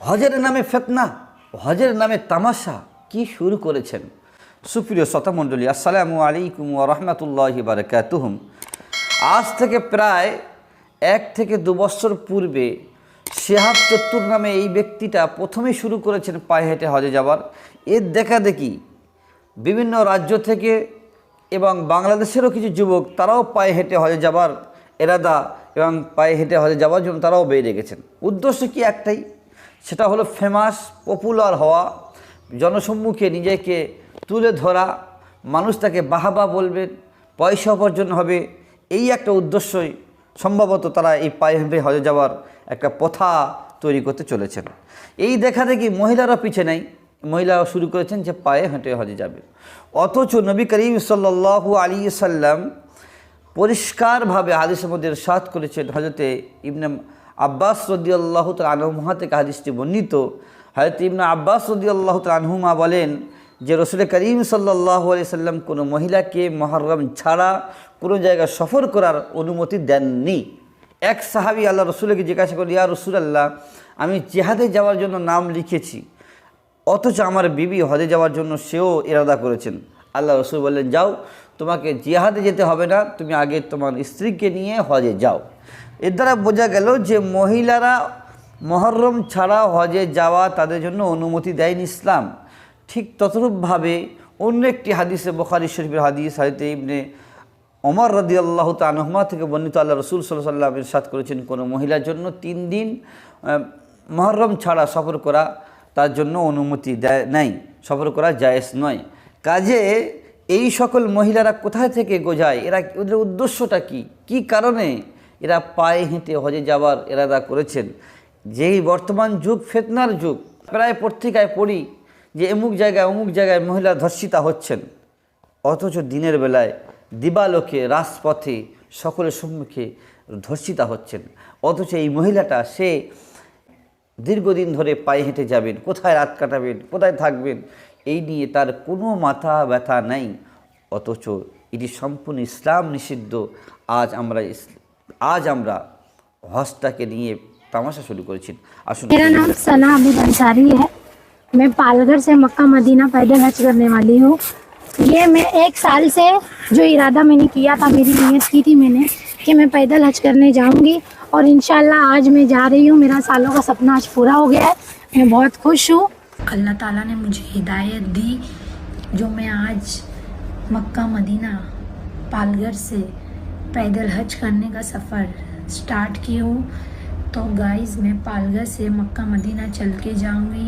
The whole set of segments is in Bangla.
হজের নামে ফেতনা, হজের নামে তামাশা কি শুরু করেছেন? সুপ্রিয় শতমণ্ডলী আসসালামু আলাইকুম রহমতুল্লাহ বারকাতুহুম আজ থেকে প্রায় এক থেকে দু বছর পূর্বে শেহাব চত্তুর নামে এই ব্যক্তিটা প্রথমে শুরু করেছেন পায়ে হেঁটে হজে যাওয়ার। এর দেখা দেখি বিভিন্ন রাজ্য থেকে এবং বাংলাদেশেরও কিছু যুবক তারাও পায়ে হেঁটে হজে যাবার এরাদা এবং পায়ে হেঁটে হজে যাওয়ার জন্য তারাও বেরিয়ে গেছেন। উদ্দেশ্য কি একটাই? সেটা হলো ফেমাস পপুলার হওয়া, জনসম্মুখে নিজেকে তুলে ধরা, মানুষ তাকে বাহাবা বলবেন পয়সা উপার্জন হবে, এই একটা উদ্দেশ্যই সম্ভবত তারা এই পায়ে হজে যাওয়ার একটা প্রথা তৈরি করতে চলেছেন। এই দেখা দেখি মহিলারা পিছে নেই, মহিলারা শুরু করেছেন যে পায়ে হেঁটে হজে যাবে। অথচ নবী করিম সাল্লাল্লাহু আলী সাল্লাম পরিষ্কারভাবে হাদিসের মধ্যে সাত করেছেন হজরতে ইবনে আব্বাস রদি আল্লাহ আনহুমা থেকে হাদিসটি বর্ণিত। হজরত ইবনে আব্বাস রদি আল্লাহ আনহুমা বলেন যে রসুল করিম সাল্লাহ সাল্লাম কোনো মহিলাকে মহরম ছাড়া কোনো জায়গায় সফর করার অনুমতি দেননি। এক সাহাবি আল্লাহ রসুলকে জিজ্ঞাসা করি ইয়া রসুল আল্লাহ আমি জেহাদে যাওয়ার জন্য নাম লিখেছি, অথচ আমার বিবি হজে যাওয়ার জন্য সেও ইরাদা করেছেন। আল্লাহ রসুল বললেন, যাও, তোমাকে জিহাদে যেতে হবে না, তুমি আগে তোমার স্ত্রীকে নিয়ে হজে যাও। এর দ্বারা বোঝা গেল যে মহিলারা মহরম ছাড়া হজে যাওয়া তাদের জন্য অনুমতি দেয়নি ইসলাম। ঠিক ততরূপভাবে অন্য একটি হাদিসে বখারি শরীফের হাদিস হাদিতে ইবনে ওমর রদি আল্লাহ তানহমা থেকে বর্ণিত আল্লাহ রসুল সাল্লাহ ইরশাদ করেছেন, কোনো মহিলার জন্য তিন দিন মহরম ছাড়া সফর করা তার জন্য অনুমতি দেয় নাই, সফর করা জায়েজ নয়। কাজে এই সকল মহিলারা কোথায় থেকে গোজায়? এরা ওদের উদ্দেশ্যটা কি? কি কারণে? এরা পায়ে হেঁটে হজে যাওয়ার এরাদা করেছেন। যেই বর্তমান যুগ, ফেতনার যুগ, প্রায় পত্রিকায় পড়ি যে অমুক জায়গায় অমুক জায়গায় মহিলা ধর্ষিতা হচ্ছেন। অথচ দিনের বেলায় দিবালোকে, রাজপথে সকলের সম্মুখে ধর্ষিতা হচ্ছেন। অথচ এই মহিলাটা, সে দীর্ঘদিন ধরে পায়ে হেঁটে যাবেন, কোথায় রাত কাটাবেন, কোথায় থাকবেন, এই নিয়ে তার কোনো মাথা ব্যথা নাই। অথচ এটি সম্পূর্ণ ইসলাম নিষিদ্ধ। আজ আমরা আজ আমরা হজটাকে নিয়ে তামাশা শুরু করেছি আসুন मेरा नाम सना अबू अंसारी है मैं पालघर से मक्का मदीना पैदल हज करने वाली हूँ ये मैं एक साल से जो इरादा मैंने किया था मेरी नीयत की थी मैंने कि मैं पैदल हज करने जाऊंगी और इंशाल्लाह आज मैं जा रही हूँ मेरा सालों का सपना आज पूरा हो गया है मैं बहुत खुश हूँ अल्लाह ताला ने मुझे हिदायत दी जो मैं आज मक्का मदीना पालघर से पैदल हज करने का सफ़र स्टार्ट की हूँ तो गाइस मैं पालघर से मक्का मदीना चल के जाऊंगी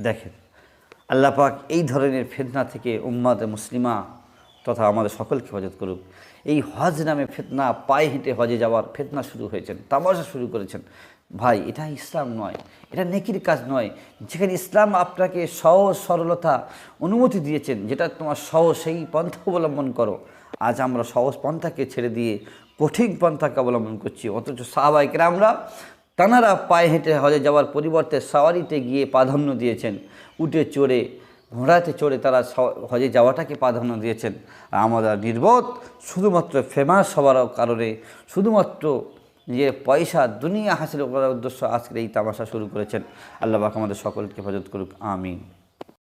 দেখেন আল্লাহ পাক এই ধরনের ফেতনা থেকে উম্মাদ মুসলিমা তথা আমাদের সকলকে হেফাজত করুক। এই হজ নামে ফেতনা, পায়ে হেঁটে হজে যাওয়ার ফেতনা শুরু হয়েছেন, তামাশা শুরু করেছেন। ভাই, এটা ইসলাম নয়, এটা নেকির কাজ নয়। যেখানে ইসলাম আপনাকে সহজ সরলতা অনুমতি দিয়েছেন, যেটা তোমার সহজ সেই পন্থা অবলম্বন করো। আজ আমরা সহজ পন্থাকে ছেড়ে দিয়ে কঠিন পন্থাকে অবলম্বন করছি, অথচ সাহাবাহিকরা আমরা তানারা পায়ে হেঁটে হজে যাওয়ার পরিবর্তে সাওয়ারিতে গিয়ে প্রাধান্য দিয়েছেন, উঠে চড়ে ঘোড়াতে চড়ে তারা হজে যাওয়াটাকে প্রাধান্য দিয়েছেন। আর আমরা নির্বোধ শুধুমাত্র ফেমাস হওয়ার কারণে শুধুমাত্র নিজের পয়সা, দুনিয়া হাসিল করার উদ্দেশ্য আজকের এই তামাশা শুরু করেছেন। আল্লাহ আমাদের সকলকে হেফাজত করুক, আমিন।